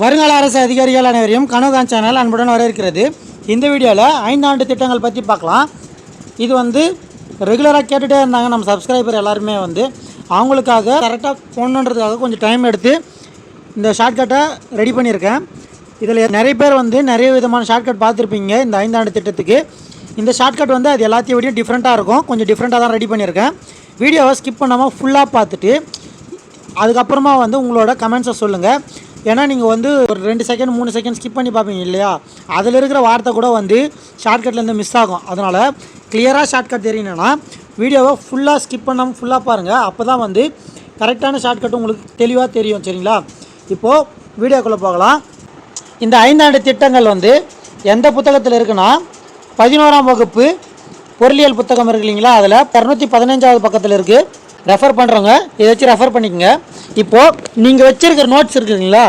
வருங்கால அரசு அதிகாரிகள் அனைவரையும் கனவுகான் சேனல் அன்புடன் வரவேற்கிறது. இந்த வீடியோவில் ஐந்தாண்டு திட்டங்கள் பற்றி பார்க்கலாம். இது வந்து ரெகுலராக கேட்டுகிட்டே இருந்தாங்க நம்ம சப்ஸ்கிரைபர் எல்லாருமே வந்து. அவங்களுக்காக கரெக்டாக போகணுன்றதுக்காக கொஞ்சம் டைம் எடுத்து இந்த ஷார்ட்கட்டை ரெடி பண்ணியிருக்கேன். இதில் நிறைய பேர் வந்து நிறைய விதமான ஷார்ட்கட் பார்த்துருப்பீங்க இந்த ஐந்தாண்டு திட்டத்துக்கு. இந்த ஷார்ட்கட் வந்து அது எல்லாத்தையும் விடையும் டிஃப்ரெண்ட்டாக இருக்கும். கொஞ்சம் டிஃப்ரெண்ட்டாக தான் ரெடி பண்ணியிருக்கேன். வீடியோவை ஸ்கிப் பண்ணாமல் ஃபுல்லாக பார்த்துட்டு அதுக்கப்புறமா வந்து உங்களோட கமெண்ட்ஸை சொல்லுங்கள் ஏன்னா நீங்கள் வந்து ஒரு ரெண்டு செகண்ட் மூணு செகண்ட் ஸ்கிப் பண்ணி பார்ப்பீங்க இல்லையா? அதில் இருக்கிற வார்த்தை கூட வந்து ஷார்ட்கட்லேருந்து மிஸ் ஆகும். அதனால் கிளியராக ஷார்ட்கட் தெரியணும்னா வீடியோவை ஃபுல்லாக ஸ்கிப் பண்ணாமல் ஃபுல்லாக பாருங்கள் அப்போ தான் வந்து கரெக்டான ஷார்ட்கட் உங்களுக்கு தெளிவாக தெரியும் சரிங்களா? இப்போது வீடியோக்குள்ளே போகலாம். இந்த ஐந்தாண்டு திட்டங்கள் வந்து எந்த புத்தகத்தில் இருக்குன்னா பதினோராம் வகுப்பு பொருளியல் புத்தகம் இருக்கு இல்லைங்களா? அதில் இரநூத்தி பதினஞ்சாவது பக்கத்தில் இருக்குது ரெஃபர் பண்ணுறவங்க இதை வச்சு ரெஃபர் பண்ணிக்கோங்க. இப்போது நீங்கள் வச்சுருக்கிற நோட்ஸ் இருக்குதுங்களா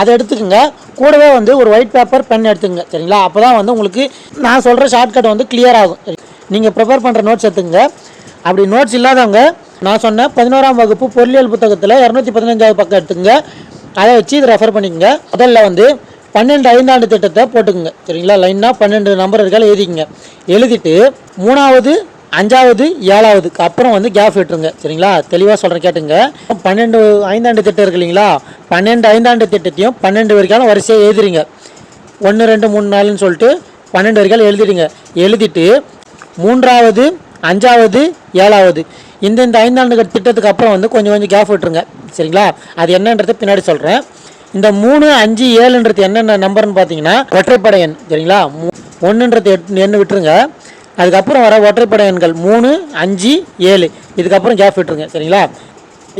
அதை எடுத்துக்கோங்க. கூடவே வந்து ஒரு ஒயிட் பேப்பர் பென் எடுத்துங்க சரிங்களா? அப்போ தான் வந்து உங்களுக்கு நான் சொல்கிற ஷார்ட்கட் வந்து கிளியர் ஆகும். நீங்கள் ப்ரிப்பேர் பண்ணுற நோட்ஸ் எடுத்துக்கங்க. அப்படி நோட்ஸ் இல்லாதவங்க நான் சொன்ன பதினோராம் வகுப்பு பொருளியல் புத்தகத்தில் இரநூத்தி பதினஞ்சாவது பக்கம் எடுத்துங்க அதை வச்சு இதை ரெஃபர் பண்ணிக்கோங்க. முதல்ல வந்து பன்னெண்டு ஐந்தாண்டு திட்டத்தை போட்டுக்குங்க. சரிங்களா? லைனாக பன்னெண்டு நம்பர் இருக்கால எழுதிக்கங்க. எழுதிட்டு மூணாவது அஞ்சாவது ஏழாவதுக்கு அப்புறம் வந்து கேப் விட்டுருங்க. சரிங்களா? தெளிவாக சொல்கிறேன் கேட்டுங்க. பன்னெண்டு ஐந்தாண்டு திட்டம் இருக்கு இல்லைங்களா? பன்னெண்டு ஐந்தாண்டு திட்டத்தையும் பன்னெண்டு வரைக்கும் வரிசையாக எழுதுறீங்க ஒன்று ரெண்டு மூணு நாலுன்னு சொல்லிட்டு பன்னெண்டு வரைக்கும் எழுதிடுங்க. எழுதிட்டு மூன்றாவது அஞ்சாவது ஏழாவது. இந்த இந்த ஐந்தாண்டு திட்டத்துக்கு அப்புறம் வந்து கொஞ்சம் கொஞ்சம் கேப் விட்டுருங்க. சரிங்களா? அது என்னன்றது பின்னாடி சொல்கிறேன் இந்த மூணு அஞ்சு ஏழுன்றது என்னென்ன நம்பர்னு பார்த்தீங்கன்னா ஒற்றைப்படை எண். சரிங்களா? ஒன்றுன்றது எண்ணு விட்டுருங்க. அதுக்கப்புறம் வர ஒற்றைப்படை எண்கள் மூணு அஞ்சு ஏழு. இதுக்கப்புறம் கேப் விட்டுருங்க சரிங்களா?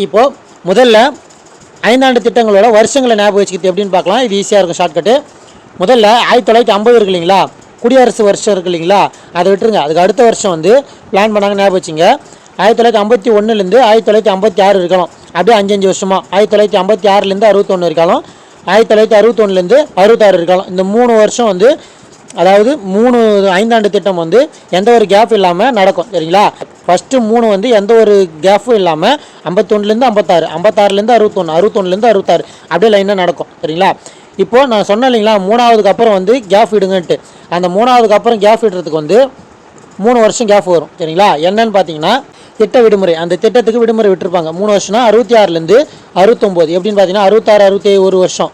இப்போது முதல்ல ஐந்தாண்டு திட்டங்களோட வருஷங்களை ஞாபகம் வச்சுக்கிட்டு எப்படின்னு பார்க்கலாம். இது ஈஸியாக இருக்கும் ஷார்ட்கட்டு முதல்ல ஆயிரத்தி தொள்ளாயிரத்தி ஐம்பது இருக்கு இல்லைங்களா? குடியரசு வருஷம் இருக்கு இல்லைங்களா? அதை விட்டுருங்க. அதுக்கு அடுத்த வருஷம் வந்து பிளான் பண்ணாங்க ஞாபகம் வச்சுங்க. ஆயிரத்தி தொள்ளாயிரத்தி ஐம்பத்தி ஒன்றுலேருந்து ஆயிரத்தி தொள்ளாயிரத்தி ஐம்பத்தி ஆறு இருக்கலாம் அப்படியே அஞ்சு அஞ்சு வருஷமாக ஆயிரத்தி தொள்ளாயிரத்தி ஐம்பத்தி ஆறுலேருந்து அறுபத்தொன்று இருக்கலாம் ஆயிரத்தி தொள்ளாயிரத்தி அறுபத்தொன்னுலேருந்து அறுபத்தாறு இருக்கலாம் இந்த மூணு வருஷம் வந்து அதாவது மூணு ஐந்தாண்டு திட்டம் வந்து எந்த ஒரு கேப் இல்லாமல் நடக்கும் சரிங்களா? ஃபஸ்ட்டு மூணு வந்து எந்த ஒரு கேப்பும் இல்லாமல் ஐம்பத்தொன்னுலேருந்து ஐம்பத்தாறு ஐம்பத்தாறுலேருந்து அறுபத்தொன்று அறுபத்தொன்னுலேருந்து அறுபத்தாறு அப்படியே லைனாக நடக்கும் சரிங்களா? இப்போது நான் சொன்னேன் இல்லைங்களா மூணாவதுக்கு அப்புறம் வந்து கேப் விடுங்கன்ட்டு அந்த மூணாவதுக்கு அப்புறம் கேப் விடுறதுக்கு வந்து மூணு வருஷம் கேப் வரும் சரிங்களா? என்னன்னு பார்த்தீங்கன்னா திட்ட விடுமுறை அந்த திட்டத்துக்கு விடுமுறை விட்டுருப்பாங்க. மூணு வருஷம்னா அறுபத்தி ஆறுலேருந்து அறுபத்தொம்போது எப்படின்னு பார்த்தீங்கன்னா அறுபத்தாறு அறுபத்தி ஒரு வருஷம்.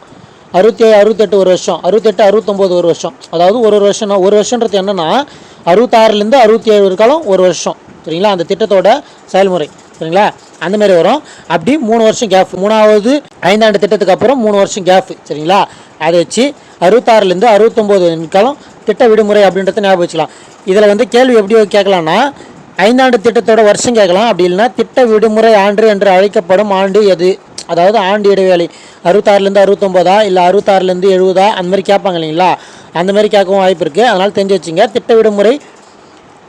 அறுபத்தி ஏழு அறுபத்தெட்டு ஒரு வருஷம். அறுபத்தெட்டு அறுபத்தொம்போது ஒரு வருஷம். அதாவது ஒரு ஒரு வருஷம்னா ஒரு வருஷன்றது என்னென்னா அறுபத்தாறுலேருந்து அறுபத்தி ஏழு இருக்காலும் ஒரு வருஷம். சரிங்களா? அந்த திட்டத்தோட செயல்முறை. சரிங்களா? அந்த மாதிரி வரும். அப்படி மூணு வருஷம் கேப் மூணாவது ஐந்தாண்டு திட்டத்துக்கு அப்புறம் மூணு வருஷம் கேப் சரிங்களா? அதை வச்சு அறுபத்தாறுலேருந்து அறுபத்தொம்போது காலம் திட்ட விடுமுறை அப்படின்றத ஞாபகம் வச்சுக்கலாம். இதில் வந்து கேள்வி எப்படி கேட்கலாம்னா ஐந்தாண்டு திட்டத்தோட வருஷம் கேட்கலாம். அப்படி இல்லைன்னா திட்ட விடுமுறை ஆண்டு என்று அழைக்கப்படும் ஆண்டு எது? அதாவது ஆண்டு இடைவேளை அறுபத்தாறுலேருந்து அறுபத்தொம்போதா இல்லை அறுபத்தாறுலேருந்து எழுபதா அந்த மாதிரி கேட்பாங்க இல்லைங்களா? அந்த மாதிரி கேட்கவும் வாய்ப்பு இருக்குது அதனால் தெரிஞ்சு வச்சுங்க. திட்ட விடுமுறை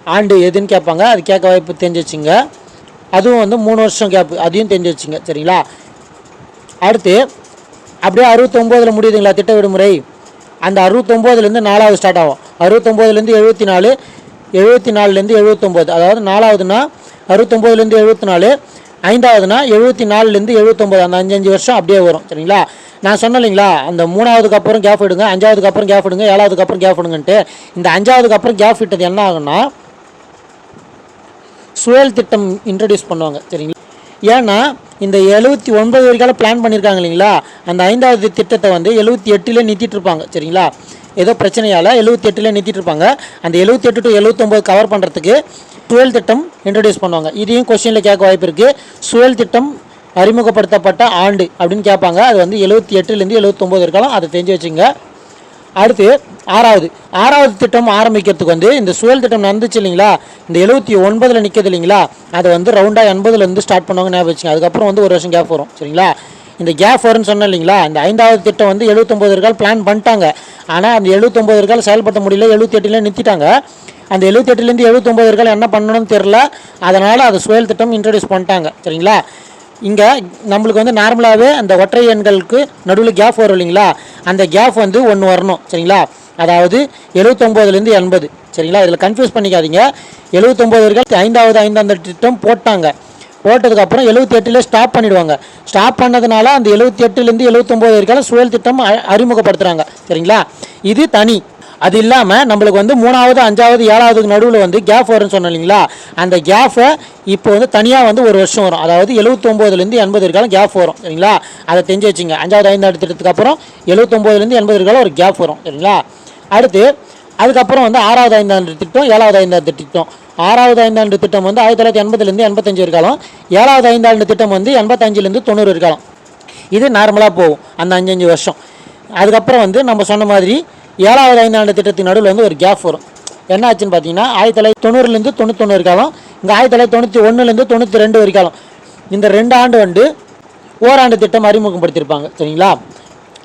ஆண்டு எதுன்னு கேட்பாங்க. அது கேட்க வாய்ப்பு தெரிஞ்சு வச்சுங்க. அதுவும் வந்து மூணு வருஷம் கேப்பு அதையும் தெரிஞ்சு வச்சுங்க. சரிங்களா? அடுத்து அப்படியே அறுபத்தொம்போதில் முடியுதுங்களா திட்ட விடுமுறை அந்த அறுபத்தொம்போதுலேருந்து நாலாவது ஸ்டார்ட் ஆகும். அறுபத்தொம்போதுலேருந்து எழுபத்தி நாலு எழுபத்தி நாலுலேருந்து எழுபத்தொம்போது. அதாவது நாலாவதுன்னா அறுபத்தொம்போதுலேருந்து எழுபத்தி நாலு ஐந்தாவதுனா எழுபத்தி நாலுலேருந்து எழுபத்தொம்போது அந்த அஞ்சு அஞ்சு வருஷம் அப்படியே வரும் சரிங்களா? நான் சொன்னேன் இல்லைங்களா? அந்த மூணாவதுக்கு அப்புறம் கேப் விடுங்க அஞ்சாவதுக்கு அப்புறம் கேப் விடுங்க ஏழாவதுக்கு அப்புறம் கேப் விடுங்கன்ட்டு இந்த அஞ்சாவதுக்கு அப்புறம் கேப் விட்டது என்ன ஆகும்னா சுழல் திட்டம் இன்ட்ரடியூஸ் பண்ணுவாங்க சரிங்களா? ஏன்னா இந்த எழுபத்தி ஒன்பது வரைக்கும் பிளான் பண்ணியிருக்காங்க இல்லைங்களா? அந்த ஐந்தாவது திட்டத்தை வந்து எழுபத்தி எட்டுலேயே நிறுத்திட்டுருப்பாங்க சரிங்களா? ஏதோ பிரச்சனையால் எழுபத்தி எட்டுலேயே நிறுத்திட்டு இருப்பாங்க. அந்த எழுபத்தி எட்டு டு எழுபத்தொம்போது கவர் பண்ணுறதுக்கு டுவெல் திட்டம் இன்ட்ரடியூஸ் பண்ணுவாங்க. இதையும் கொஸ்டினில் கேட்க வாய்ப்பு இருக்குது சுழல் திட்டம் அறிமுகப்படுத்தப்பட்ட ஆண்டு அப்படின்னு கேட்பாங்க. அது வந்து எழுபத்தி எட்டுலேருந்து எழுபத்தொம்போது இருக்கலாம் அதை தெரிஞ்சு வச்சுங்க அடுத்து ஆறாவது. ஆறாவது திட்டம் ஆரம்பிக்கிறதுக்கு வந்து இந்த சுழல் திட்டம் நடந்துச்சு இல்லைங்களா? இந்த எழுபத்தி ஒன்பதில் நிற்கிறது இல்லைங்களா? அதை வந்து ரவுண்டாக எண்பதுலேருந்து ஸ்டார்ட் பண்ணுவாங்க ஞாபகம் வச்சுங்க அதுக்கப்புறம் வந்து ஒரு வருஷம் கேப் வரும். சரிங்களா? இந்த கேப் வரும்னு சொன்னேன் இல்லைங்களா? இந்த ஐந்தாவது திட்டம் வந்து எழுபத்தொம்போது இருக்கால் பிளான் பண்ணிட்டாங்க. ஆனால் அந்த எழுபத்தொம்போது இருக்கால் செயல்படுத்த முடியல. எழுபத்தி எட்டுல நிறுத்திட்டாங்க. அந்த எழுபத்தி எட்டுலேருந்து எழுபத்தொம்போது என்ன பண்ணணும்னு தெரில. அதனால் அது சுயல் திட்டம் இன்ட்ரடியூஸ் பண்ணிட்டாங்க. சரிங்களா? இங்கே நம்மளுக்கு வந்து நார்மலாகவே அந்த ஒற்றை எண்களுக்கு நடுவில் கேப் வரும் இல்லைங்களா? அந்த கேப் வந்து ஒன்று வரணும். சரிங்களா? அதாவது எழுபத்தொம்போதுலேருந்து எண்பது. சரிங்களா? இதில் கன்ஃபியூஸ் பண்ணிக்காதீங்க. எழுபத்தொம்போது வரைக்கும் ஐந்தாவது ஐந்தாந்த திட்டம் போட்டாங்க. போட்டதுக்கப்புறம் எழுபத்தி எட்டுலேயே ஸ்டாப் பண்ணிவிடுவாங்க ஸ்டாப் பண்ணதுனால அந்த எழுபத்தி எட்டுலேருந்து எழுபத்தொம்போது வரைக்கும் சுழல் திட்டம் அறிமுகப்படுத்துகிறாங்க சரிங்களா? இது தனி. அது இல்லாமல் நம்மளுக்கு வந்து மூணாவது அஞ்சாவது ஏழாவதுக்கு நடுவில் வந்து கேப் வரும்னு சொன்னோம் இல்லைங்களா? அந்த கேஃபை இப்போ வந்து தனியாக வந்து ஒரு வருஷம் வரும். அதாவது எழுபத்தொம்போதுலேருந்து எண்பது இருக்காலும் கேப் வரும் சரிங்களா? அதை தெரிஞ்சு வச்சுங்க. அஞ்சாவது ஐந்து திட்டத்துக்கு அப்புறம் எழுபத்தொம்போதுலேருந்து எண்பது இருக்காலும் ஒரு கேப் வரும் சரிங்களா? அடுத்து அதுக்கப்புறம் வந்து ஆறாவது ஐந்தாண்டு திட்டம் ஏழாவது ஐந்தாண்டு திட்டம் ஆறாவது ஐந்தாண்டு திட்டம் வந்து ஆயிரத்தி தொள்ளாயிரத்தி எண்பதுலேருந்து எண்பத்தஞ்சு இருக்காலும் ஏழாவது ஐந்தாண்டு திட்டம் வந்து எண்பத்தஞ்சிலேருந்து தொண்ணூறு இருக்காலும் இது நார்மலாக போகும் அந்த அஞ்சஞ்சு வருஷம். அதுக்கப்புறம் வந்து நம்ம சொன்ன மாதிரி ஏழாவது ஐந்தாண்டு திட்டத்தின் நடுவில் வந்து ஒரு கேப் வரும். என்ன ஆச்சுன்னு பார்த்தீங்கன்னா ஆயிரத்தி தொள்ளாயிரத்தி தொண்ணூறுலேருந்து தொண்ணூத்தொன்று இருக்காலும் இங்கே ஆயிரத்தி தொள்ளாயிரத்தி தொண்ணூற்றி ஒன்றுலேருந்து தொண்ணூற்றி ரெண்டு வரைக்காலும் இந்த ரெண்டு ஆண்டு வந்து ஓராண்டு திட்டம் அறிமுகப்படுத்தியிருப்பாங்க சரிங்களா?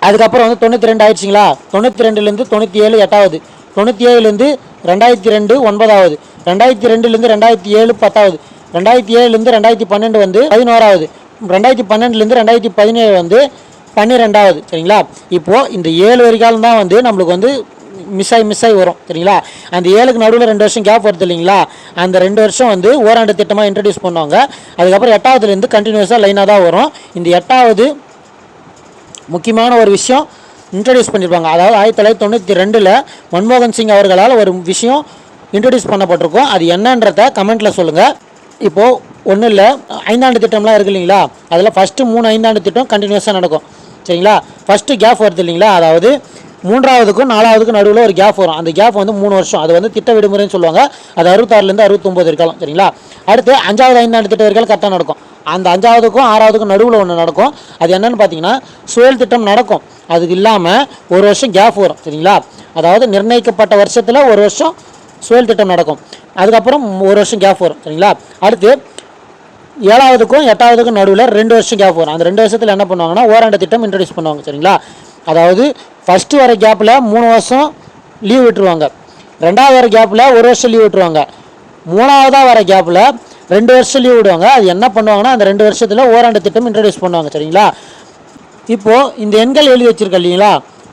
அதுக்கப்புறம் வந்து தொண்ணூற்றி ரெண்டு ஆயிடுச்சிங்களா? தொண்ணூற்றி ரெண்டுலேருந்து தொண்ணூற்றி ஏழு எட்டாவது தொண்ணூற்றி ஏழுலேருந்து ரெண்டாயிரத்தி ரெண்டு ஒன்பதாவது ரெண்டாயிரத்தி ரெண்டுலேருந்து ரெண்டாயிரத்தி ஏழு பத்தாவது ரெண்டாயிரத்தி ஏழுலேருந்து ரெண்டாயிரத்தி பன்னெண்டு வந்து பதினோராவது ரெண்டாயிரத்தி பன்னெண்டுலேருந்து ரெண்டாயிரத்தி பதினேழு வந்து பன்னிரெண்டாவது சரிங்களா? இப்போது இந்த ஏழு வரைக்காலம் தான் வந்து நம்மளுக்கு வந்து மிஸ் ஆகி மிஸ் ஆகி வரும் சரிங்களா? அந்த ஏழுக்கு நடுவில் ரெண்டு வருஷம் கேப் வருது இல்லைங்களா? அந்த ரெண்டு வருஷம் வந்து ஓராண்டு திட்டமாக இன்ட்ரடியூஸ் பண்ணுவாங்க. அதுக்கப்புறம் எட்டாவதுலேருந்து கண்டினியூஸாக லைனாக தான் வரும். இந்த எட்டாவது முக்கியமான ஒரு விஷயம் இன்ட்ரடியூஸ் பண்ணியிருப்பாங்க அதாவது ஆயிரத்தி தொள்ளாயிரத்தி தொண்ணூற்றி ரெண்டில் மன்மோகன் சிங் அவர்களால் ஒரு விஷயம் இன்ட்ரடியூஸ் பண்ணப்பட்டிருக்கும். அது என்னன்றத கமெண்ட்டில் சொல்லுங்கள் இப்போது ஒன்றும் இல்லை ஐந்தாண்டு திட்டம்லாம் இருக்கு இல்லைங்களா? அதில் ஃபஸ்ட்டு மூணு ஐந்தாண்டு திட்டம் கண்டினியூஸாக நடக்கும். சரிங்களா? ஃபஸ்ட்டு கேப் வருது இல்லைங்களா? அதாவது மூன்றாவதுக்கும் நாலாவதுக்கும் நடுவில் ஒரு கேப் வரும். அந்த கேப் வந்து மூணு வருஷம். அது வந்து திட்ட விடுமுறைன்னு சொல்லுவாங்க. அது அறுபத்தாறுலேருந்து அறுபத்தொம்போது இருக்கலாம் சரிங்களா? அடுத்து அஞ்சாவது ஐந்தாண்டு திட்ட வரைக்கும் கரெக்டாக நடக்கும். அந்த அஞ்சாவதுக்கும் ஆறாவதுக்கும் நடுவில் ஒன்று நடக்கும். அது என்னென்னு பார்த்தீங்கன்னா சுயல் திட்டம் நடக்கும். அதுக்கு இல்லாமல் ஒரு வருஷம் கேப் வரும். சரிங்களா? அதாவது நிர்ணயிக்கப்பட்ட வருஷத்தில் ஒரு வருஷம் சுயல் திட்டம் நடக்கும். அதுக்கப்புறம் ஒரு வருஷம் கேப் வரும். சரிங்களா? அடுத்து ஏழாவதுக்கும் எட்டாவதுக்கும் நடுவில் ரெண்டு வருஷம் கேப் வரும். அந்த ரெண்டு வருஷத்தில் என்ன பண்ணுவாங்கன்னா ஓராண்டு திட்டம் இன்ட்ரடியூஸ் பண்ணுவாங்க சரிங்களா? அதாவது ஃபஸ்ட்டு வர கேப்பில் மூணு வருஷம் லீவ் விட்டுருவாங்க. ரெண்டாவது வர கேப்பில் ஒரு வருஷம் லீவ் விட்டுருவாங்க. மூணாவதாக வர கேப்பில் ரெண்டு வருஷம் லீவ் விடுவாங்க. அது என்ன பண்ணுவாங்கன்னா அந்த ரெண்டு வருஷத்தில் ஓராண்டு திட்டம் இன்ட்ரடியூஸ் பண்ணுவாங்க சரிங்களா? இப்போது இந்த எண்கள் எழுதி வச்சிருக்க இல்லைங்களா?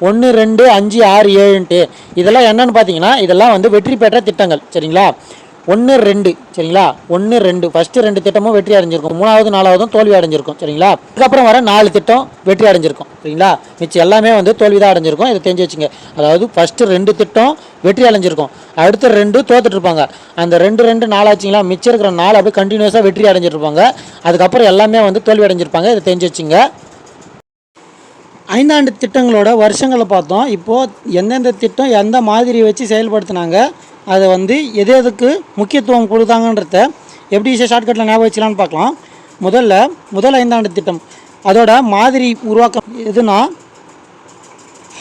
ஒன்று ரெண்டு அஞ்சு ஆறு ஏழுன்ட்டு. இதெல்லாம் என்னென்னு பார்த்தீங்கன்னா இதெல்லாம் வந்து வெற்றி பெற்ற திட்டங்கள் சரிங்களா? ஒன்று ரெண்டு சரிங்களா? ஒன்று ரெண்டு. ஃபஸ்ட்டு ரெண்டு திட்டமும் வெற்றி அடைஞ்சிருக்கும். மூணாவது நாலாவதும் தோல்வி அடைஞ்சிருக்கும் சரிங்களா? அதுக்கப்புறம் வர நாலு திட்டம் வெற்றி அடைஞ்சிருக்கும் சரிங்களா? மிச்சம் எல்லாமே வந்து தோல்வி தான் அடைஞ்சிருக்கும். இதை தெரிஞ்சு வச்சுங்க. அதாவது ஃபஸ்ட்டு ரெண்டு திட்டம் வெற்றி அடைஞ்சிருக்கும். அடுத்த ரெண்டு தோத்துட்டு இருப்பாங்க. அந்த ரெண்டு ரெண்டு நாளாச்சுங்களா மிச்சம் இருக்கிற நாள் அப்படியே கண்டினியூஸாக வெற்றி அடைஞ்சிருப்பாங்க அதுக்கப்புறம் எல்லாமே வந்து தோல்வி அடைஞ்சிருப்பாங்க. இதை தெரிஞ்சு வச்சுங்க. ஐந்தாண்டு திட்டங்களோட வருஷங்களை பார்த்தோம். இப்போது எந்தெந்த திட்டம் எந்த மாதிரி வச்சு செயல்படுத்தினாங்க? அதை வந்து எது எதுக்கு முக்கியத்துவம் கொடுத்தாங்கன்றத எப்படி ஈஸியாக ஷார்ட்கட்டில் ஞாபகம் வச்சலான்னு பார்க்கலாம். முதல்ல முதல் ஐந்தாண்டு திட்டம். அதோட மாதிரி உருவாக்கம் எதுனா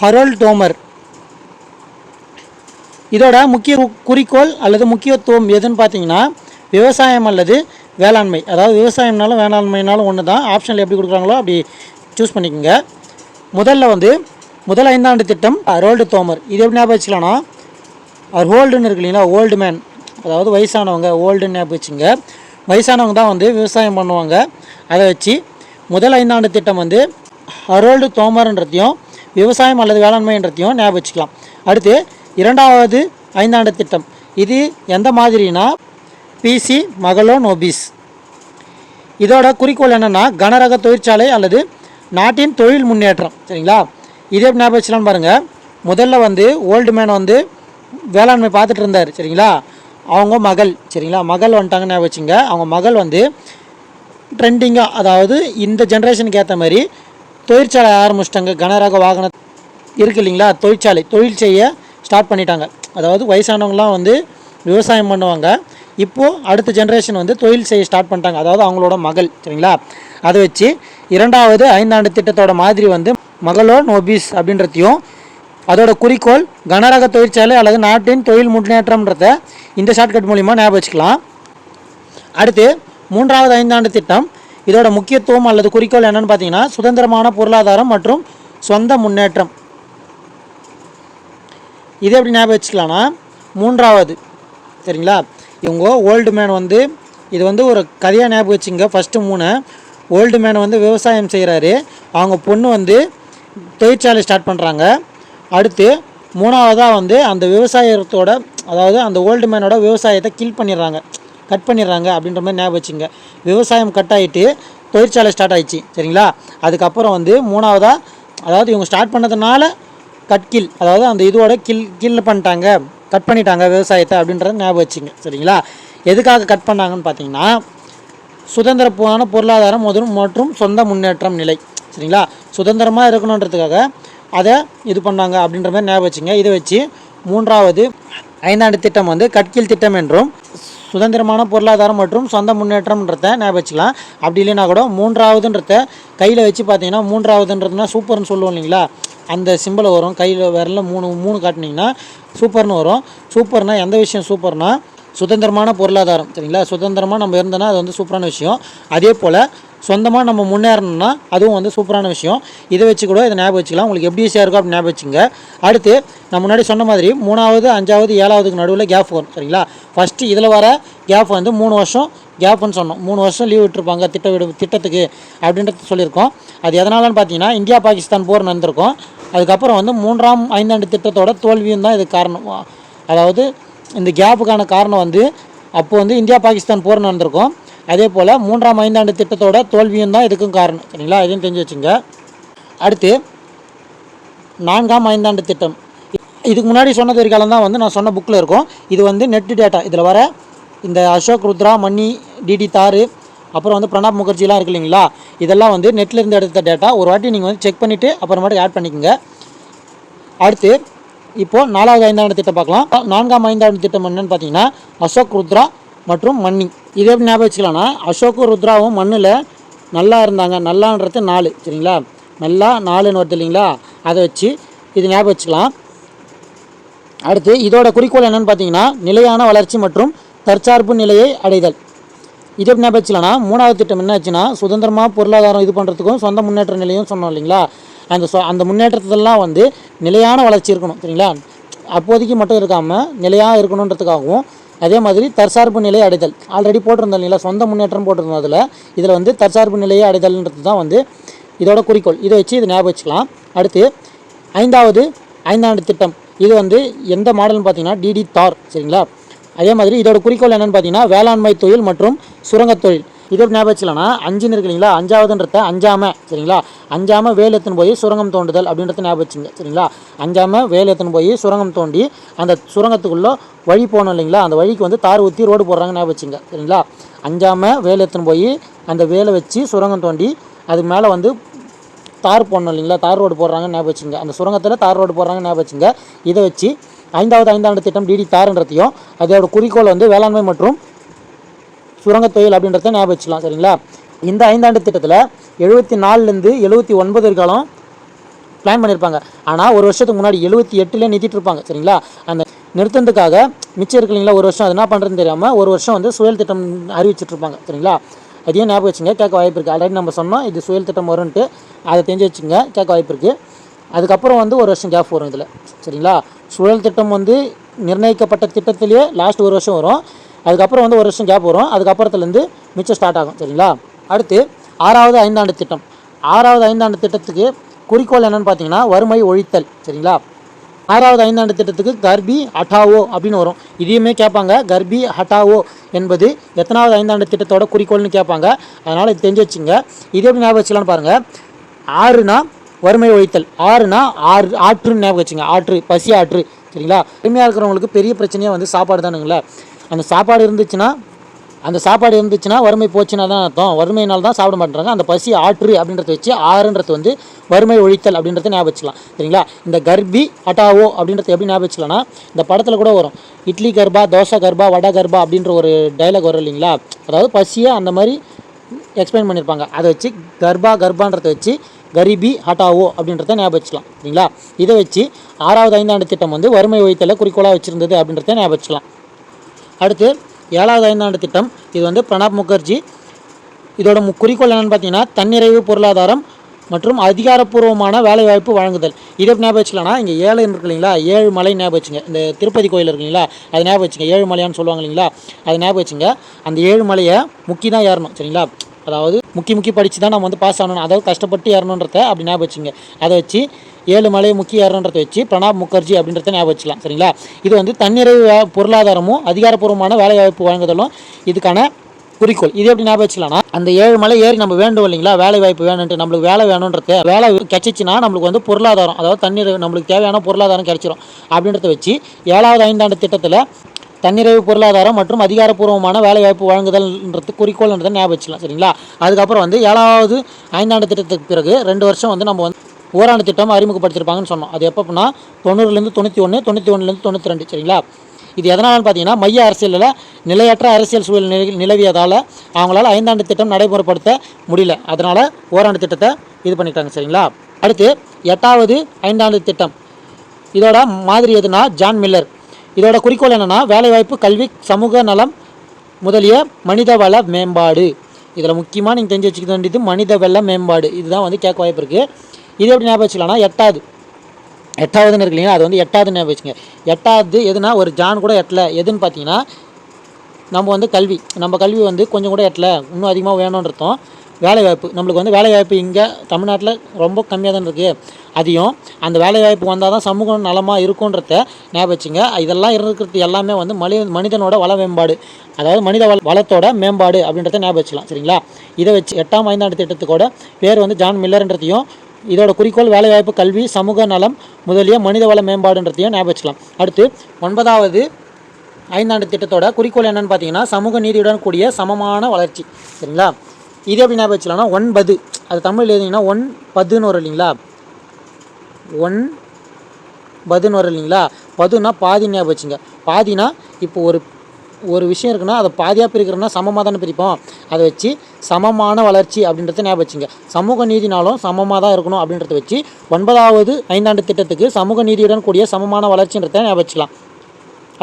ஹரோல் டோமர் இதோட முக்கிய குறிக்கோள் அல்லது முக்கியத்துவம் எதுன்னு பார்த்தீங்கன்னா விவசாயம் அல்லது வேளாண்மை. அதாவது விவசாயம்னாலும் வேளாண்மைனாலும் ஒன்று தான் ஆப்ஷனில் எப்படி கொடுக்குறாங்களோ அப்படி சூஸ் பண்ணிக்கோங்க. முதல்ல வந்து முதல் ஐந்தாண்டு திட்டம் ரோல்டு தோமர். இது எப்படி ஞாபகம் வச்சுக்கலாம்னா அவர் ஓல்டுன்னு இருக்கு இல்லைங்களா ஓல்டு மேன் அதாவது வயசானவங்க ஓல்டுன்னு ஞாபகம் வச்சுங்க. வயசானவங்க தான் வந்து விவசாயம் பண்ணுவாங்க. அதை வச்சு முதல் ஐந்தாண்டு திட்டம் வந்து ஹரோல்டு தோமர்ன்றதையும் விவசாயம் அல்லது வேளாண்மைன்றதையும் ஞாபகம் வச்சுக்கலாம். அடுத்து இரண்டாவது ஐந்தாண்டு திட்டம். இது எந்த மாதிரினா பிசி மகளோ ஒபிஸ். இதோட குறிக்கோள் என்னென்னா கனரக தொழிற்சாலை அல்லது நாட்டின் தொழில் முன்னேற்றம். சரிங்களா? இதே ஞாபகம் வச்சுலான்னு பாருங்கள் முதல்ல வந்து ஓல்டு மேன் வந்து வேளாண்மை பார்த்துட்டு இருந்தார் சரிங்களா? அவங்க மகள் சரிங்களா? மகள் வந்துட்டாங்கன்னு வச்சுங்க அவங்க மகள் வந்து ட்ரெண்டிங்காக அதாவது இந்த ஜென்ரேஷனுக்கு ஏற்ற மாதிரி தொழிற்சாலை ஆரம்பிச்சிட்டாங்க. கனரக வாகனம் இருக்கு இல்லைங்களா? தொழிற்சாலை தொழில் செய்ய ஸ்டார்ட் பண்ணிட்டாங்க. அதாவது வயசானவங்களாம் வந்து விவசாயம் பண்ணுவாங்க. இப்போது அடுத்த ஜென்ரேஷன் வந்து தொழில் செய்ய ஸ்டார்ட் பண்ணிட்டாங்க. அதாவது அவங்களோட மகள் சரிங்களா? அதை வச்சு இரண்டாவது ஐந்தாண்டு திட்டத்தோட மாதிரி வந்து மகளோ நோபிஸ் அப்படின்றதையும் அதோட குறிக்கோள் கனரக தொழிற்சாலை அல்லது நாட்டின் தொழில் முன்னேற்றம்ன்றத இந்த ஷார்ட்கட் மூலிமா ஞாபகம் வச்சுக்கலாம். அடுத்து மூன்றாவது ஐந்தாண்டு திட்டம். இதோட முக்கியத்துவம் அல்லது குறிக்கோள் என்னன்னு பார்த்தீங்கன்னா சுதந்திரமான பொருளாதாரம் மற்றும் சொந்த முன்னேற்றம். இது எப்படி ஞாபகம் வச்சுக்கலாம்னா மூன்றாவது சரிங்களா? இவங்க ஓல்டு மேன் வந்து இது வந்து ஒரு கதையாக ஞாபகம் வச்சுங்க ஃபஸ்ட்டு மூணு ஓல்டு மேன் வந்து விவசாயம் செய்கிறாரு அவங்க பொண்ணு வந்து தொழிற்சாலை ஸ்டார்ட் பண்ணுறாங்க அடுத்து மூணாவதாக வந்து அந்த விவசாயத்தோட அதாவது அந்த ஓல்டு மேனோட விவசாயத்தை கில் பண்ணிடுறாங்க. கட் பண்ணிடுறாங்க அப்படின்ற மாதிரி ஞாபகம் வச்சுங்க. விவசாயம் கட் ஆகிட்டு தொழிற்சாலை ஸ்டார்ட் ஆயிடுச்சு சரிங்களா? அதுக்கப்புறம் வந்து மூணாவதாக அதாவது இவங்க ஸ்டார்ட் பண்ணதுனால கட் கில் அதாவது அந்த இதோட கில் கில் பண்ணிட்டாங்க கட் பண்ணிட்டாங்க விவசாயத்தை அப்படின்றத ஞாபகம் வச்சுங்க சரிங்களா? எதுக்காக கட் பண்ணாங்கன்னு பார்த்தீங்கன்னா சுதந்திரமான பொருளாதாரம் முதல் மற்றும் சொந்த முன்னேற்றம் நிலை சரிங்களா? சுதந்திரமாக இருக்கணுன்றதுக்காக அதை இது பண்ணாங்க அப்படின்ற மாதிரி ஞாபகம் வச்சுங்க. இதை வச்சு மூன்றாவது ஐந்தாண்டு திட்டம் வந்து கட்கில் திட்டம் என்றும் சுதந்திரமான பொருளாதாரம் மற்றும் சொந்த முன்னேற்றம்ன்றத ஞாபகம் வச்சுக்கலாம். அப்படி இல்லைன்னா கூட மூன்றாவதுன்றத கையில் வச்சு பார்த்தீங்கன்னா மூன்றாவதுன்றதுனா சூப்பர்னு சொல்லுவோம் இல்லைங்களா? அந்த சிம்பிள் வரும். கையில் விரல மூணு மூணு காட்டினீங்கன்னா சூப்பர்னு வரும். சூப்பர்னால் எந்த விஷயம் சூப்பர்னால் சுதந்திரமான பொருளாதாரம். சரிங்களா? சுதந்திரமாக நம்ம இருந்தோன்னா அது வந்து சூப்பரான விஷயம். அதே போல் சொந்தமாக நம்ம முன்னேறணும்னா அதுவும் வந்து சூப்பரான விஷயம். இதை வச்சு கூட இதை ஞாபகம் வச்சுக்கலாம். உங்களுக்கு எப்படி ஈஸியாக இருக்கும் அப்படி ஞாபகம் வச்சுங்க. அடுத்து நான் முன்னாடி சொன்ன மாதிரி மூணாவது அஞ்சாவது ஏழாவதுக்கு நடுவில் கேப் வரும். சரிங்களா? ஃபஸ்ட்டு இதில் வர கேப் வந்து மூணு வருஷம் கேப்னு சொன்னோம். மூணு வருஷம் லீவ் விட்டுருப்பாங்க திட்ட விடு திட்டத்துக்கு அப்படின்றது சொல்லியிருக்கோம். அது எதனாலன்னு பார்த்தீங்கன்னா இந்தியா பாகிஸ்தான் போர் நடந்திருக்கும். அதுக்கப்புறம் வந்து மூன்றாம் ஐந்தாண்டு திட்டத்தோட தோல்வியும் தான் இதுக்கு காரணம். அதாவது இந்த கேப்புக்கான காரணம் வந்து அப்போது வந்து இந்தியா பாகிஸ்தான் போர் நடந்திருக்கும். அதே போல் மூன்றாம் ஐந்தாண்டு திட்டத்தோட தோல்வியும் தான் இதுக்கும் காரணம். சரிங்களா? இதையும் தெரிஞ்சு வச்சுங்க. அடுத்து நான்காம் ஐந்தாண்டு திட்டம். இதுக்கு முன்னாடி சொன்னது வரைக்கும் தான் வந்து நான் சொன்ன புக்கில் இருக்கும். இது வந்து நெட் டேட்டா இதில் வர இந்த அசோக் ருத்ரா மணி டிடி தாரு அப்புறம் வந்து பிரணாப் முகர்ஜிலாம் இருக்கு இல்லைங்களா? இதெல்லாம் வந்து நெட்டில் இருந்து எடுத்த டேட்டா ஒரு வாட்டி நீங்கள் வந்து செக் பண்ணிவிட்டு அப்புறமேட்டு ஆட் பண்ணிக்கோங்க. அடுத்து இப்போது நாலாவது ஐந்தாண்டு திட்டம் பார்க்கலாம். நான்காம் ஐந்தாண்டு திட்டம் என்னன்னு பார்த்தீங்கன்னா அசோக் ருத்ரா மற்றும் மன்னி. இதே எப்படி ஞாபகம் வச்சுக்கலாம்னா அசோக்கும் ருத்ராவும் மண்ணில் நல்லா இருந்தாங்க. நல்லான்றது நாலு சரிங்களா? நல்லா நாலுன்னு வருது இல்லைங்களா? அதை வச்சு இது ஞாபகம் வச்சுக்கலாம். அடுத்து இதோட குறிக்கோள் என்னன்னு பார்த்தீங்கன்னா நிலையான வளர்ச்சி மற்றும் தற்சார்பு நிலையை அடைதல். இது எப்படி ஞாபகம் வச்சுக்கலாம்னா மூணாவது திட்டம் என்ன ஆச்சுன்னா சுதந்திரமாக பொருளாதாரம் இது பண்ணுறதுக்கும் சொந்த முன்னேற்ற நிலையும் சொன்னோம் இல்லைங்களா? அந்த சொ அந்த முன்னேற்றத்திலலாம் வந்து நிலையான வளர்ச்சி இருக்கணும் சரிங்களா? அப்போதைக்கு மட்டும் இருக்காமல் நிலையாக இருக்கணுன்றதுக்காகவும் அதே மாதிரி தற்சார்பு நிலையை அடைதல். ஆல்ரெடி போட்டிருந்தோம் இல்லைங்களா? சொந்த முன்னேற்றம் போட்டிருந்தோம் அதில். இதில் வந்து தற்சார்பு நிலையை அடைதல்ன்றது தான் வந்து இதோட குறிக்கோள். இதை வச்சு இதை ஞாபகம் வச்சுக்கலாம். அடுத்து ஐந்தாவது ஐந்தாண்டு திட்டம். இது வந்து எந்த மாடல்னு பார்த்தீங்கன்னா டிடி தார் சரிங்களா? அதே மாதிரி இதோட குறிக்கோள் என்னென்னு பார்த்தீங்கன்னா வேளாண்மை தொழில் மற்றும் சுரங்கத் தொழில். இது எப்படி ஞாபகம் வச்சுக்கலாம்னா அஞ்சுன்னு இருக்கு இல்லைங்களா? அஞ்சாவதுன்றத அஞ்சாம சரிங்களா? அஞ்சாம வேல் எடுத்துன்னு போய் சுரங்கம் தோண்டுதல் அப்படின்றத ஞாபகம் வச்சுங்க சரிங்களா? அஞ்சாம வேல் எடுத்துன்னு போய் சுரங்கம் தோண்டி அந்த சுரங்கத்துக்குள்ளே வழி போகணும் இல்லைங்களா? அந்த வழிக்கு வந்து தார் ஊற்றி ரோடு போடுறாங்க ஞாபகம் வச்சுங்க சரிங்களா? அஞ்சாம வேல் எடுத்துன்னு போய் அந்த வேலை வச்சு சுரங்கம் தோண்டி அதுக்கு மேலே வந்து தார் போடணும் இல்லைங்களா? தார் ரோடு போடுறாங்க ஞாபகம் வச்சுங்க. அந்த சுரங்கத்தில் தார் ரோடு போடுறாங்க ஞாபகம் வச்சுங்க. இதை வச்சு ஐந்தாவது ஐந்தாண்டு திட்டம் டிடி தார்ன்றதையும் அதோட குறிக்கோள் வந்து வேளாண்மை மற்றும் சுரங்க தொழில் அப்படின்றத ஞாபகம் வச்சுக்கலாம் சரிங்களா? இந்த ஐந்தாண்டு திட்டத்தில் எழுபத்தி நாலுலேருந்து எழுபத்தி ஒன்பது இருக்காலும் பிளான் பண்ணியிருப்பாங்க ஆனால் ஒரு வருஷத்துக்கு முன்னாடி எழுபத்தி எட்டுலேயே நிறுத்திட்டு இருப்பாங்க சரிங்களா? அந்த நிறுத்தினதுக்காக மிச்சம் இருக்கு இல்லைங்களா ஒரு வருஷம்? அது என்ன பண்ணுறதுன்னு தெரியாமல் ஒரு வருஷம் வந்து சுயல் திட்டம் அறிவிச்சிட்ருப்பாங்க சரிங்களா? அதையும் ஞாபகம் வச்சுங்க கேட்க வாய்ப்பு இருக்குது ஆல்ரெடி நம்ம சொன்னோம் இது சுயல் திட்டம் வரும்ன்ட்டு. அதை தெரிஞ்சு வச்சுங்க கேட்க வாய்ப்பு இருக்குது அதுக்கப்புறம் வந்து ஒரு வருஷம் கேப் வரும் இதில் சரிங்களா? சுழல் திட்டம் வந்து நிர்ணயிக்கப்பட்ட திட்டத்திலேயே லாஸ்ட் ஒரு வருஷம் வரும். அதுக்கப்புறம் வந்து ஒரு வருஷம் கேப் வரும். அதுக்கப்புறத்துலேருந்து மிச்சம் ஸ்டார்ட் ஆகும். சரிங்களா? அடுத்து ஆறாவது ஐந்தாண்டு திட்டம். ஆறாவது ஐந்தாண்டு திட்டத்துக்கு குறிக்கோள் என்னென்னு பார்த்தீங்கன்னா வறுமை ஒழித்தல். சரிங்களா? ஆறாவது ஐந்தாண்டு திட்டத்துக்கு கர்பி ஹட்டாவோ அப்படின்னு வரும். இதையுமே கேட்பாங்க. கர்பி ஹட்டாவோ என்பது எத்தனாவது ஐந்தாண்டு திட்டத்தோட குறிக்கோள்னு கேட்பாங்க. அதனால் இது தெரிஞ்சு வச்சுங்க. இது எப்படி ஞாபகம் வச்சுக்கலாம்னு பாருங்கள் ஆறுனா வறுமை ஒழித்தல். ஆறுனா ஆறு ஆற்றுன்னு ஞாபகம் வச்சுங்க. ஆற்று பசி ஆற்று. சரிங்களா? பெருமையாக இருக்கிறவங்களுக்கு பெரிய பிரச்சனையாக வந்து சாப்பாடு தானுங்களே. அந்த சாப்பாடு இருந்துச்சுன்னா அந்த சாப்பாடு இருந்துச்சுன்னா வறுமை போச்சுன்னா தான் அர்த்தம். வறுமையினால் தான் சாப்பிட மாட்டேறாங்க அந்த பசி ஆற்று அப்படின்றத வச்சு ஆறுன்றது வந்து வறுமை ஒழித்தல் அப்படின்றத ஞாபகம் வச்சுக்கலாம். சரிங்களா? இந்த கர்பி அட்டாவோ அப்படின்றத எப்படி ஞாபகம் வச்சுக்கலாம்னா இந்த படத்தில் கூட வரும். இட்லி கர்ப்பா தோசை கர்பா வடை கர்பா அப்படின்ற ஒரு டைலாக் வரும் இல்லைங்களா? அதாவது பசியை அந்த மாதிரி எக்ஸ்பிளைன் பண்ணியிருப்பாங்க. அதை வச்சு கர்பா கர்பான்றதை வச்சு கரிபி ஹட்டாவோ அப்படின்றத ஞாபகம் வச்சுக்கலாம். சரிங்களா? இதை வச்சு ஆறாவது ஐந்தாண்டு திட்டம் வந்து வறுமை ஒழித்தலை குறிக்கோளாக வச்சுருந்தது அப்படின்றத ஞாபகம் வச்சுக்கலாம். அடுத்து ஏழாவது ஐந்தாண்டு திட்டம். இது வந்து பிரணாப் முகர்ஜி. இதோட மு குறிக்கோள் என்னென்னு பார்த்தீங்கன்னா தன்னிறைவு பொருளாதாரம் மற்றும் அதிகாரப்பூர்வமான வேலைவாய்ப்பு வழங்குதல். இதை ஞாபகம் வச்சுக்கலாம்னா இங்கே ஏழு இருக்கு இல்லைங்களா? ஏழு மலை ஞாபகம் வச்சுங்க. இந்த திருப்பதி கோயில் இருக்கு இல்லைங்களா? அது ஞாபகம் வச்சுங்க. ஏழு மலையான்னு சொல்லுவாங்க இல்லைங்களா? அது ஞாபகம் வச்சுங்க. அந்த ஏழு மலையை முக்கி தான் ஏறணும் சரிங்களா? அதாவது முக்கி முக்கி படித்து தான் நம்ம வந்து பாஸ் ஆகணும் அதாவது கஷ்டப்பட்டு ஏறணுன்றத அப்படி ஞாபகம் வச்சுங்க. அதை வச்சு ஏழு மலை முக்கிய ஏறன்றதை வச்சு பிரணாப் முகர்ஜி அப்படின்றத ஞாபகம் வச்சுக்கலாம் சரிங்களா? இது வந்து தன்னிறைவு பொருளாதாரமும் அதிகாரப்பூர்வமான வேலைவாய்ப்பு வழங்குதலும் இதுக்கான குறிக்கோள். இது எப்படி ஞாபகம் வச்சுக்கலாம்னா அந்த ஏழு மலை ஏறி நம்ம வேண்டும் இல்லைங்களா? வேலை வாய்ப்பு வேணும்ட்டு நம்மளுக்கு வேலை வேணுன்றது வேலை கிடைச்சிச்சுன்னா நம்மளுக்கு வந்து பொருளாதாரம் அதாவது தண்ணீர் நம்மளுக்கு தேவையான பொருளாதாரம் கிடைச்சிரும். அப்படின்றத வச்சு ஏழாவது ஐந்தாண்டு திட்டத்தில் தன்னிறைவு பொருளாதாரம் மற்றும் அதிகாரப்பூர்வமான வேலைவாய்ப்பு வழங்குதல்ன்றது குறிக்கோள்ன்றதை ஞாபகம் வச்சுக்கலாம் சரிங்களா? அதுக்கப்புறம் வந்து ஏழாவது ஐந்தாண்டு திட்டத்துக்கு பிறகு ரெண்டு வருஷம் வந்து நம்ம வந்து ஓராண்டு திட்டம் அறிமுகப்படுத்தியிருப்பாங்கன்னு சொன்னோம். அது எப்போனா தொண்ணூறுலேருந்து தொண்ணூற்றி ஒன்று தொண்ணூற்றி ஒன்றுலேருந்து தொண்ணூற்றி ரெண்டு சரிங்களா? இது எதனாலன்னு பார்த்தீங்கன்னா மைய அரசியலில் நிலையற்ற அரசியல் சூழல் நிலை நிலவியதால் அவங்களால் ஐந்தாண்டு திட்டம் நடைமுறைப்படுத்த முடியல. அதனால் ஓராண்டு திட்டத்தை இது பண்ணிட்டாங்க சரிங்களா? அடுத்து எட்டாவது ஐந்தாண்டு திட்டம். இதோட மாதிரி எதுனா ஜான் மில்லர். இதோட குறிக்கோள் என்னென்னா வேலைவாய்ப்பு கல்வி சமூக நலம் முதலிய மனிதவள மேம்பாடு. இதில் முக்கியமாக நீங்கள் தெரிஞ்சு வச்சுக்க வேண்டியது மனிதவள மேம்பாடு. இதுதான் வந்து கேட்க வாய்ப்பு இருக்குது இது எப்படி ஞாபகம் வச்சுக்கலாம்னா எட்டாவது. எட்டாவதுன்னு இருக்கு இல்லைங்களா? அது வந்து எட்டாவது ஞாபகம் வச்சுங்க. எட்டாவது எதுனா ஒரு ஜான் கூட எட்டல. எதுன்னு பார்த்தீங்கன்னா நம்ம வந்து கல்வி. நம்ம கல்வி வந்து கொஞ்சம் கூட எட்டல. இன்னும் அதிகமாக வேணுன்றதும் வேலைவாய்ப்பு. நம்மளுக்கு வந்து வேலைவாய்ப்பு இங்கே தமிழ்நாட்டில் ரொம்ப கம்மியாக தான் இருக்குது அதையும் அந்த வேலைவாய்ப்பு வந்தால் தான் சமூகம் நலமாக இருக்குன்றத ஞாபகம் வச்சுங்க. இதெல்லாம் இருக்கிறது எல்லாமே வந்து மனித மனிதனோட வள மேம்பாடு. அதாவது மனித வள வளத்தோட மேம்பாடு அப்படின்றத ஞாபகம் வச்சுக்கலாம். சரிங்களா? இதை வச்சு எட்டாம் ஐந்தாண்டு திட்டத்துக்கோட பேர் வந்து ஜான் மில்லர்ன்றதையும் இதோட குறிக்கோள் வேலைவாய்ப்பு கல்வி சமூக நலம் முதலிய மனித வள மேம்பாடுன்றதையும் ஞாபகம் வச்சுக்கலாம் அடுத்து ஒன்பதாவது ஐந்தாண்டு திட்டத்தோட குறிக்கோள் என்னன்னு பார்த்தீங்கன்னா சமூக நீதியுடன் கூடிய சமமான வளர்ச்சி. சரிங்களா? இது எப்படி ஞாபகம் வச்சுக்கலாம்னா ஒன்பது. அது தமிழ் எழுதிங்கன்னா ஒன் பதுன்னு வரும் இல்லைங்களா? ஒன் பதுன்னு வரும் இல்லைங்களா? பதுன்னா பாதி ஞாபகம் வச்சுங்க பாதினா இப்போ ஒரு ஒரு விஷயம் இருக்குன்னா அதை பாதியாக பிரிக்கிறோம்னா சமமாக தானே பிரிப்போம். அதை வச்சு சமமான வளர்ச்சி அப்படின்றத ஞாபகம் வச்சுங்க. சமூக நீதினாலும் சமமாக தான் இருக்கணும் அப்படின்றத வச்சு ஒன்பதாவது ஐந்தாண்டு திட்டத்துக்கு சமூக நீதியுடன் கூடிய சமமான வளர்ச்சின்றத ஞாபகம் வச்சுக்கலாம்.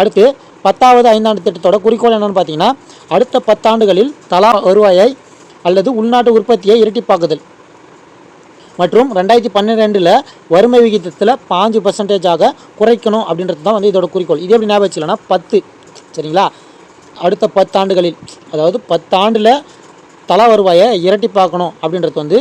அடுத்து பத்தாவது ஐந்தாண்டு திட்டத்தோட குறிக்கோள் என்னென்னு பார்த்தீங்கன்னா அடுத்த பத்தாண்டுகளில் தலா வருவாயை அல்லது உள்நாட்டு உற்பத்தியை இரட்டிப்பாக்குதல். மற்றும் ரெண்டாயிரத்தி பன்னிரெண்டில் வறுமை விகிதத்தில் பாஞ்சு பர்சன்டேஜாக குறைக்கணும் அப்படின்றது தான் வந்து இதோட குறிக்கோள். இது எப்படி ஞாபகம் வச்சுலன்னா பத்து. சரிங்களா? அடுத்த பத்தாண்டுகளில் அதாவது பத்தாண்டில் தலா வருவாயை இரட்டி பார்க்கணும் அப்படின்றது வந்து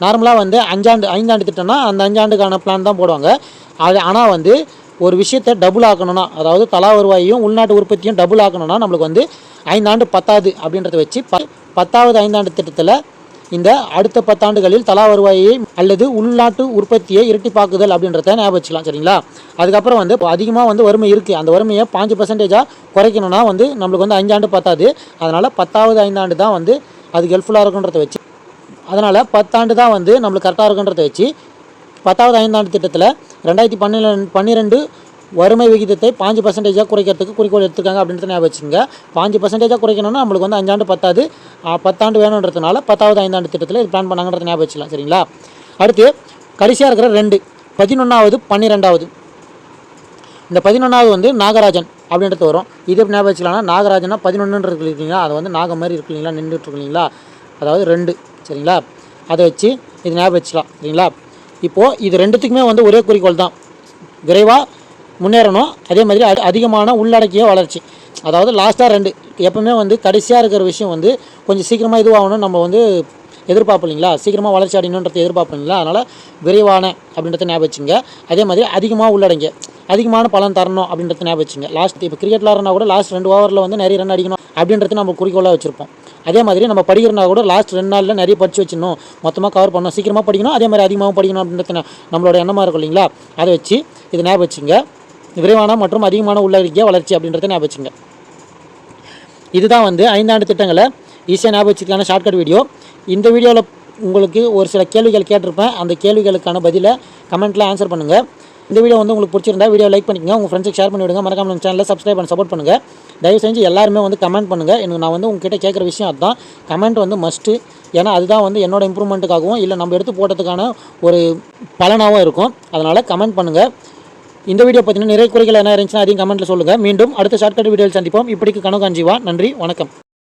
நார்மலாக வந்து அஞ்சாண்டு ஐந்தாண்டு திட்டம்னா அந்த அஞ்சாண்டுக்கான பிளான் தான் போடுவாங்க. அது ஆனால் வந்து ஒரு விஷயத்தை டபுள் ஆக்கணும்னா அதாவது தலா வருவாயையும் உள்நாட்டு உற்பத்தியும் டபுள் ஆக்கணும்னா நம்மளுக்கு வந்து ஐந்தாண்டு பத்தாது அப்படின்றத வச்சு ப பத்தாவது ஐந்தாண்டு திட்டத்தில் இந்த அடுத்த பத்தாண்டுகளில் தலா வருவாயை அல்லது உள்நாட்டு உற்பத்தியை இரட்டிப்பாக்குதல் அப்படின்றத ஞாபகம் வச்சுக்கலாம் சரிங்களா? அதுக்கப்புறம் வந்து அதிகமாக வந்து வறுமை இருக்குது அந்த வறுமையை பாஞ்சு பர்சன்டேஜாக குறைக்கணும்னா வந்து நம்மளுக்கு வந்து அஞ்சாண்டு பத்தாது. அதனால் பத்தாவது ஐந்தாண்டு தான் வந்து அது ஹெல்ப்ஃபுல்லாக இருக்குன்றத வச்சு அதனால் பத்தாண்டு தான் வந்து நம்மளுக்கு கரெக்டாக இருக்குன்றத வச்சு பத்தாவது ஐந்தாண்டு திட்டத்தில் ரெண்டாயிரத்தி பன்னிரெண்டு பன்னிரெண்டு வறுமை விகிதத்தை பாஞ்சு பர்சன்டேஜாக குறைக்கிறதுக்கு குறிக்கோள் எடுத்துருக்காங்க அப்படின்றத ஞாபகம் வச்சுங்க பாஞ்சு பர்சன்டேஜாக குறைக்கணும்னா நம்மளுக்கு வந்து அஞ்சாண்டு பத்தாது. பத்தாண்டு வேணுன்றதுனால பத்தாவது ஐந்தாண்டு திட்டத்தில் இது பிளான் பண்ணாங்கன்றத ஞாபகம் வச்சுக்கலாம். சரிங்களா? அடுத்து கடைசியாக இருக்கிற ரெண்டு. பதினொன்றாவது பன்னிரெண்டாவது. இந்த பதினொன்றாவது வந்து நாகராஜன் அப்படின்றது வரும். இது எப்படி ஞாபகம் வச்சுக்கலாம்னா நாகராஜனா பதினொன்றுன்றது இருக்கு இல்லைங்களா? அது வந்து நாகம் மாதிரி இருக்கு இல்லைங்களா? நின்றுட்டு இல்லைங்களா? அதாவது ரெண்டு. சரிங்களா? அதை வச்சு இது ஞாபகம் வச்சுக்கலாம். சரிங்களா? இப்போது இது ரெண்டுத்துக்குமே வந்து ஒரே குறிக்கோள் தான் விரைவாக முன்னேறணும். அதே மாதிரி அதிகமான உள்ளடக்கிய வளர்ச்சி. அதாவது லாஸ்ட்டாக ரெண்டு. எப்பவுமே வந்து கடைசியாக இருக்கிற விஷயம் வந்து கொஞ்சம் சீக்கிரமாக இதுவாகணும் நம்ம வந்து எதிர்பார்ப்போம் இல்லைங்களா? சீக்கிரமாக வளர்ச்சி அடையணுன்றதை எதிர்பார்ப்போம் இல்லைங்களா? அதனால் விரைவான அப்படின்றத ஞாபகம் வச்சுங்க. அதே மாதிரி அதிகமாக உள்ளடங்கிய அதிகமான பலன் தரணும் அப்படின்றத ஞாபகம் வச்சுங்க. லாஸ்ட் இப்போ கிரிக்கெட் விளாட்றனா கூட லாஸ்ட் ரெண்டு ஓவரில் வந்து நிறைய ரன் அடிக்கணும் அப்படின்றது நம்ம குறிக்கோளாக வச்சுருப்போம். அதே மாதிரி நம்ம படிக்கிறனா கூட லாஸ்ட் ரெண்டு நாளில் நிறைய படிச்சு வச்சிடணும். மொத்தமாக கவர் பண்ணணும். சீக்கிரமாக படிக்கணும். அதே மாதிரி அதிகமாகவும் படிக்கணும் அப்படின்றது நம்மளோட எண்ணமாக இருக்கும் இல்லைங்களா? அதை வச்சு இதை ஞாபகம் வச்சுங்க. விரைவான மற்றும் அதிகமான உள்ளடக்கிய வளர்ச்சி அப்படின்றத ஞாபகம் வச்சுங்க இதுதான் வந்து ஐந்தாண்டு திட்டங்களை ஈஸியாக ஞாபகம் வச்சுக்கான ஷார்ட்கட் வீடியோ இந்த வீடியோவில் உங்களுக்கு ஒரு சில கேள்விகள் கேட்டிருப்பேன். அந்த கேள்விகளுக்கான பதிலை கமெண்ட்டில் ஆன்சர் பண்ணுங்கள் இந்த வீடியோ வந்து உங்களுக்கு பிடிச்சிருந்தா வீடியோ லைக் பண்ணிக்கங்க. உங்கள் ஃப்ரெண்ட்ஸுக்கு ஷேர் பண்ணி விடுங்க. மறக்காம நம்ம சேனலில் சப்ஸ்கிரைப் பண்ணி சப்போர்ட் பண்ணுங்கள் தயவு செஞ்சு எல்லாருமே வந்து கமெண்ட் பண்ணுங்கள் எனக்கு நான் வந்து உங்ககிட்ட கேட்குற விஷயம் அதுதான். கமெண்ட் வந்து மஸ்ட்டு ஏன்னா அதுதான் வந்து என்னோட இம்ப்ரூவ்மெண்ட்டுக்காகவும் இல்லை நம்ம எடுத்து போட்டதுக்கான ஒரு பலனாகவும் இருக்கும். அதனால் கமெண்ட் பண்ணுங்கள் இந்த வீடியோ பார்த்தீங்கன்னா நிறைய குறைகள் என்ன இருந்துச்சுன்னா அதையும் கமெண்ட்டில் சொல்லுங்கள் மீண்டும் அடுத்த ஷார்ட்கட் வீடியோவில் சந்திப்போம். இப்படிக்கு கனகாஞ்சிவா நன்றி. வணக்கம்.